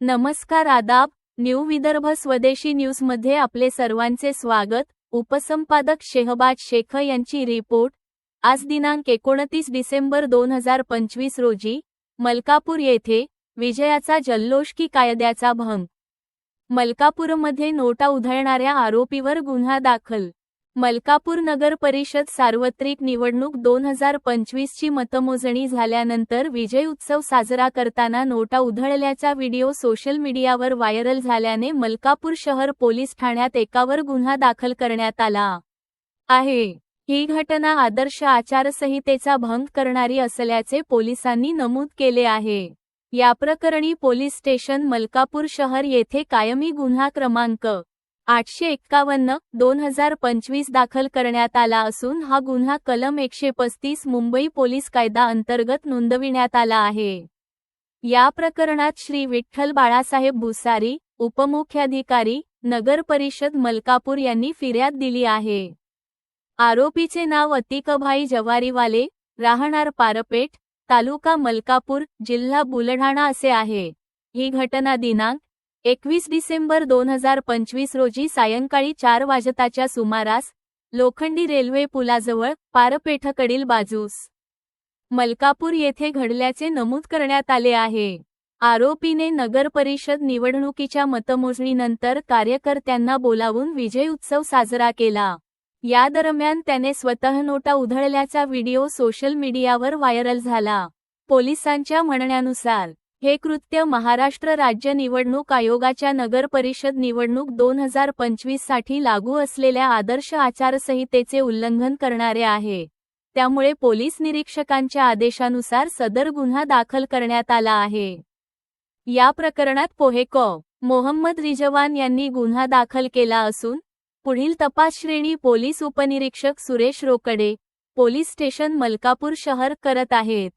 नमस्कार आदाब न्यू विदर्भ स्वदेशी न्यूजमध्ये आपले सर्वांचे स्वागत. उपसंपादक शेहबाज शेख यांची रिपोर्ट. आज दिनांक एकोणतीस डिसेंबर दोन हजार पंचवीस रोजी मलकापूर येथे विजयाचा जल्लोष की कायद्याचा भंग मलकापूरमध्ये नोटा उधळणाऱ्या आरोपीवर गुन्हा दाखल. मलकापूर नगर परिषद सार्वत्रिक निवडणूक दोन हजार पंचवीसची मतमोजणी झाल्यानंतर विजय उत्सव साजरा करताना नोटा उधळल्याचा व्हिडिओ सोशल मीडियावर व्हायरल झाल्याने मलकापूर शहर पोलीस ठाण्यात एकावर गुन्हा दाखल करण्यात आला. आहे. ही घटना आदर्श आचारसंहितेचा भंग करणारी असल्याचे पोलिसांनी नमूद केले आहे. याप्रकरणी पोलीस स्टेशन मलकापूर शहर येथे कायमी गुन्हा क्रमांक आठशे एक्कावन्न दोन हजार पंचवीस दाखल करण्यात आला असून हा गुन्हा कलम एकशे पस्तीस मुंबई पोलीस कायदा अंतर्गत नोंदविण्यात आला आहे. या प्रकरणात श्री विठ्ठल बाळासाहेब भुसारी उपमुख्याधिकारी नगर परिषद मलकापूर यांनी फिर्याद दिली आहे. आरोपीचे नाव अतिकभाई जवारीवाले राहणार पारपेठ तालुका मलकापूर जिल्हा बुलढाणा असे आहे. ही घटना दिनांक एकवीस डिसेंबर दोन हजार पंचवीस रोजी सायंकाळी चार वाजताच्या सुमारास लोखंडी रेल्वे पुलाजवळ पारपेठकडील बाजूस मलकापूर येथे घडल्याचे नमूद करण्यात आले आहे. आरोपीने नगर परिषद निवडणुकीच्या मतमोजणीनंतर कार्यकर्त्यांना बोलावून विजय उत्सव साजरा केला. या दरम्यान त्याने स्वतः नोटा उधळल्याचा व्हिडिओ सोशल मीडियावर व्हायरल झाला. पोलिसांच्या म्हणण्यानुसार हे कृत्य महाराष्ट्र राज्य निवडणूक आयोगाच्या नगर परिषद निवडणूक दोन हजार पंचवीससाठी लागू असलेल्या आदर्श आचारसंहितेचे उल्लंघन करणारे आहे. त्यामुळे पोलीस निरीक्षकांच्या आदेशानुसार सदर गुन्हा दाखल करण्यात आला आहे. या प्रकरणात पोहेको मोहम्मद रिजवान यांनी गुन्हा दाखल केला असून पुढील तपास श्रेणी पोलीस उपनिरीक्षक सुरेश रोकडे पोलीस स्टेशन मलकापूर शहर करत आहेत.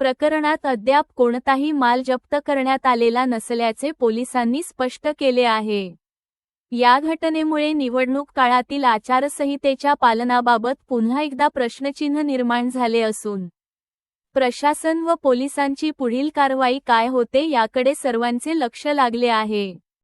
प्रकरणात अद्याप कोणताही माल जप्त करण्यात आलेला नसल्याचे पोलिसांनी स्पष्ट केले आहे. या घटनेमुळे निवडणूक काळातील आचारसंहितेच्या पालनाबाबत पुन्हा एकदा प्रश्नचिन्ह निर्माण झाले असून प्रशासन व पोलिसांची पुढील कारवाई काय होते याकडे सर्वांचे लक्ष लागले आहे.